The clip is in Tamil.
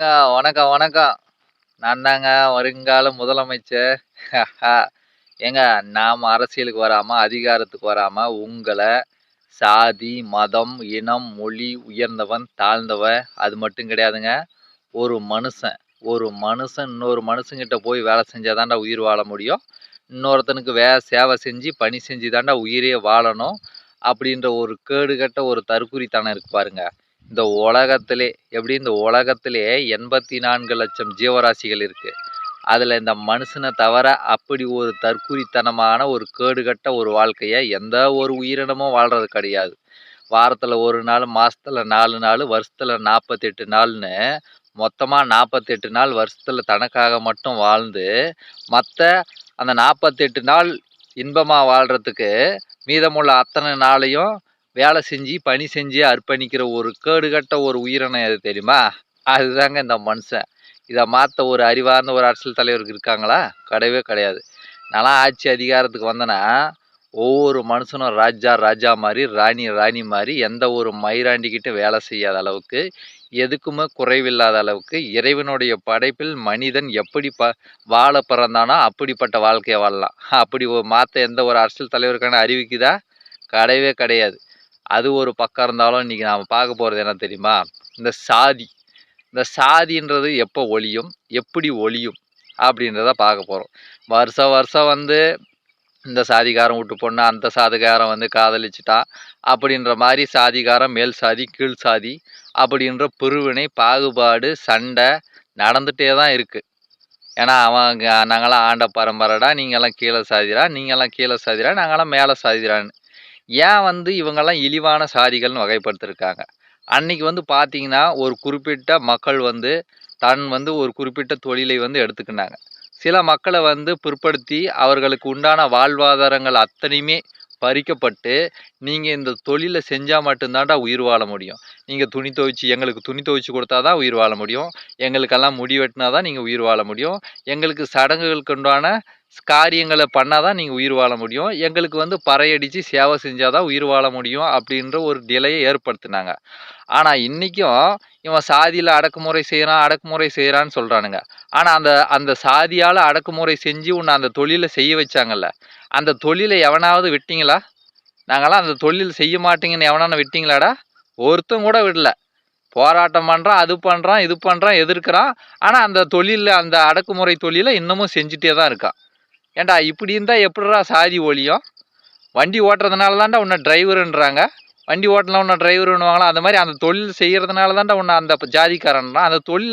வணக்கங்க வணக்கம் வணக்கம். நான் தாங்க வருங்கால முதலமைச்சர். ஏங்க நாம் அரசியலுக்கு வராமல் அதிகாரத்துக்கு வராமல் உங்களை சாதி மதம் இனம் மொழி உயர்ந்தவன் தாழ்ந்தவன் அது மட்டும் கிடையாதுங்க. ஒரு மனுஷன் ஒரு மனுஷன் இன்னொரு மனுஷங்கிட்ட போய் வேலை செஞ்சால் தாண்டா உயிர் வாழ முடியும். இன்னொருத்தனுக்கு வே சேவை செஞ்சு பணி செஞ்சு தாண்டா உயிரே வாழணும். அப்படின்ற ஒரு கேடுகட்ட ஒரு தற்குறித்தனம் இருக்கு பாருங்கள் இந்த உலகத்திலே எப்படி இந்த உலகத்திலே எண்பத்தி நான்கு லட்சம் ஜீவராசிகள் இருக்குது அதில் இந்த மனுஷனை தவிர அப்படி ஒரு தற்குறித்தனமான ஒரு கேடுகட்ட ஒரு வாழ்க்கையை எந்த ஒரு உயிரினமும் வாழ்கிறது கிடையாது. வாரத்தில் ஒரு நாள் மாதத்தில் நாலு நாள் வருஷத்தில் நாற்பத்தெட்டு நாள்னு மொத்தமாக நாற்பத்தெட்டு நாள் வருஷத்தில் தனக்காக மட்டும் வாழ்ந்து மற்ற அந்த நாற்பத்தெட்டு நாள் இன்பமாக வாழ்கிறதுக்கு மீதமுள்ள அத்தனை நாளையும் வேலை செஞ்சு பணி செஞ்சு அர்ப்பணிக்கிற ஒரு கேடுகட்ட ஒரு உயிரினம் எது தெரியுமா? அதுதாங்க இந்த மனுஷன். இதை மாற்ற ஒரு அறிவார்ந்த ஒரு அரசியல் தலைவருக்கு இருக்காங்களா? கிடையவே கிடையாது. நான்லாம் ஆட்சி அதிகாரத்துக்கு வந்தேன்னா ஒவ்வொரு மனுஷனும் ராஜா ராஜா மாதிரி ராணி ராணி மாதிரி எந்த ஒரு மயிராண்டிக்கிட்ட வேலை செய்யாத அளவுக்கு எதுக்குமே குறைவில்லாத அளவுக்கு இறைவனுடைய படைப்பில் மனிதன் எப்படி ப வாழ பிறந்தானோ அப்படிப்பட்ட வாழ்க்கையை வாழலாம். அப்படி மாற்ற எந்த ஒரு அரசியல் தலைவருக்கான அறிவிக்குதா கிடையவே கிடையாது. அது ஒரு பக்கம் இருந்தாலும் இன்றைக்கி நாம் பார்க்க போகிறது என்ன தெரியுமா? இந்த சாதி. இந்த சாதின்றது எப்போ ஒழியும்? எப்படி ஒழியும்? அப்படின்றத பார்க்க போகிறோம் வருஷம் வருஷம் வந்து இந்த சாதிகாரம் விட்டு பொண்ணு அந்த சாதிக்காரன் வந்து காதலிச்சிட்டான். அப்படின்ற மாதிரி சாதிகாரம் மேல் சாதி கீழ் சாதி அப்படின்ற பிரிவினை பாகுபாடு சண்டை நடந்துகிட்டே தான் இருக்குது ஏன்னா அவன் நாங்களாம் ஆண்ட பரம்பரைடா நீங்கள்லாம் கீழே சாதிரா நீங்கள்லாம் கீழே சாதிரா நாங்களாம் மேலே சாதிரான்னு ஏன் வந்து இவங்கெல்லாம் இழிவான சாதிகள்னு வகைப்படுத்திருக்காங்க? அன்னைக்கு வந்து பார்த்தீங்கன்னா ஒரு குறிப்பிட்ட மக்கள் வந்து தன் வந்து ஒரு குறிப்பிட்ட தொழிலை வந்து எடுத்துக்கினாங்க. சில மக்களை வந்து பிற்படுத்தி அவர்களுக்கு உண்டான வாழ்வாதாரங்கள் அத்தனையுமே பறிக்கப்பட்டு நீங்கள் இந்த தொழிலை செஞ்சால் மட்டும்தான்டா உயிர் வாழ முடியும். நீங்கள் துணி துவைச்சி எங்களுக்கு துணி துவைச்சி கொடுத்தா தான் உயிர் வாழ முடியும். எங்களுக்கெல்லாம் முடி வெட்டினா தான் நீங்கள் உயிர் வாழ முடியும். எங்களுக்கு சடங்குகளுக்கு உண்டான காரியங்களை பண்ணால் தான் நீங்கள் உயிர் வாழ முடியும். எங்களுக்கு வந்து பறையடித்து சேவை செஞ்சால் தான் உயிர் வாழ முடியும் அப்படின்ற ஒரு நிலையை ஏற்படுத்தினாங்க. ஆனால் இன்றைக்கும் இவன் சாதியில் அடக்குமுறை செய்கிறான் அடக்குமுறை செய்கிறான்னு சொல்கிறானுங்க ஆனால் அந்த அந்த சாதியால் அடக்குமுறை செஞ்சு உன்னை அந்த தொழிலை செய்ய வச்சாங்கல்ல அந்த தொழிலை எவனாவது விட்டீங்களா? நாங்களாம் அந்த தொழில் செய்ய மாட்டீங்கன்னு எவனான விட்டீங்களாடா? ஒருத்தம் கூட விடல. போராட்டம் பண்ணுறான் அது பண்ணுறான் இது பண்ணுறான் எதிர்க்கிறான். ஆனால் அந்த தொழிலில் அந்த அடக்குமுறை தொழிலை இன்னமும் செஞ்சுட்டே தான் இருக்கான். ஏண்டா இப்படி இருந்தால் எப்படிடா சாதி ஒழியும்? வண்டி ஓட்டுறதுனால தான்டா உன்னை டிரைவருன்றாங்க வண்டி ஓட்டலாம் உன்னை டிரைவருன்னுவாங்களா அந்த மாதிரி அந்த தொழில் செய்கிறதுனால தான்டா உன்னை அந்த ஜாதிக்காரன்றான். அந்த தொழிலை